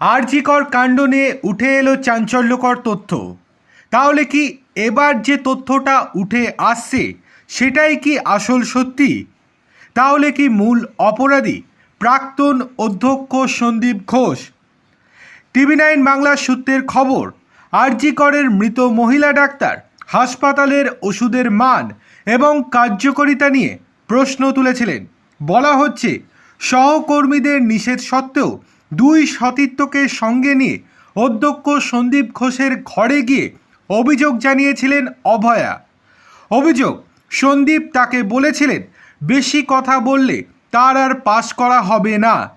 আরজিকর কাণ্ড নিয়ে উঠে এলো চাঞ্চল্যকর তথ্য। তাহলে কি এবার যে তথ্যটা উঠে আসছে, সেটাই কি আসল সত্যি? তাহলে কি মূল অপরাধী প্রাক্তন অধ্যক্ষ সন্দীপ ঘোষ? টিভি নাইন বাংলা সূত্রের খবর আরজি করের মৃত মহিলা ডাক্তার, হাসপাতালের ওষুধের মান এবং কার্যকারিতা নিয়ে প্রশ্ন তুলেছিলেন। বলা হচ্ছে, সহকর্মীদের নিষেধ সত্ত্বেও দুই সতীর্থকে সঙ্গে নিয়ে অধ্যক্ষ সন্দীপ ঘোষের ঘরে গিয়ে অভিযোগ জানিয়েছিলেন অভয়া। অভিযোগ, সন্দীপ তাকে বলেছিলেন, বেশি কথা বললে তার আর পাশ করা হবে না।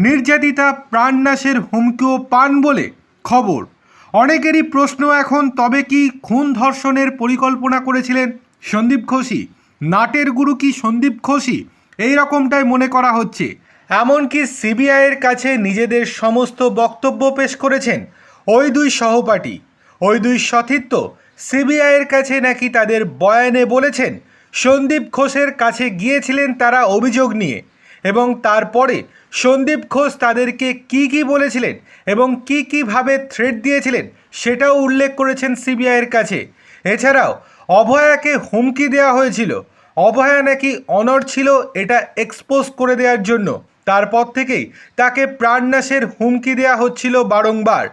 নির্যাতিতা প্রাণনাশের হুমকিও পান বলে খবর। অনেকেরই প্রশ্ন এখন, তবে কি খুন ধর্ষণের পরিকল্পনা করেছিলেন সন্দীপ ঘোষী নাটের গুরু কি সন্দীপ ঘোষই? এই রকমটাই মনে করা হচ্ছে। এমনকি সিবিআইয়ের কাছে নিজেদের সমস্ত বক্তব্য পেশ করেছেন ওই দুই সহপাঠী। ওই দুই সতীর্থ সিবিআইয়ের কাছে নাকি তাদের বয়ানে বলেছেন, সন্দীপ ঘোষের কাছে গিয়েছিলেন তারা অভিযোগ নিয়ে এবং তারপরে সন্দীপ ঘোষ তাদেরকে কি কি বলেছিলেন এবং কি কীভাবে থ্রেট দিয়েছিলেন সেটাও উল্লেখ করেছেন সিবিআইয়ের কাছে। এছাড়াও অভয়াকে হুমকি দেওয়া হয়েছিল। অভয়া নাকি অনর ছিল এটা এক্সপোজ করে দেওয়ার জন্য। তারপর থেকেই তাকে প্রাণনাশের হুমকি দেয়া হচ্ছিল বারংবার।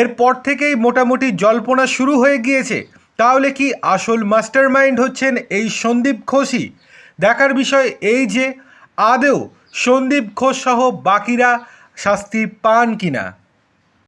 এরপর থেকেই মোটামুটি জল্পনা শুরু হয়ে গিয়েছে, তাহলে কি আসল মাস্টার মাইন্ড হচ্ছেন এই সন্দীপ ঘোষই? দেখার বিষয় এই যে আদেও সন্দীপ ঘোষ সহ বাকিরা শাস্তি পান কিনা?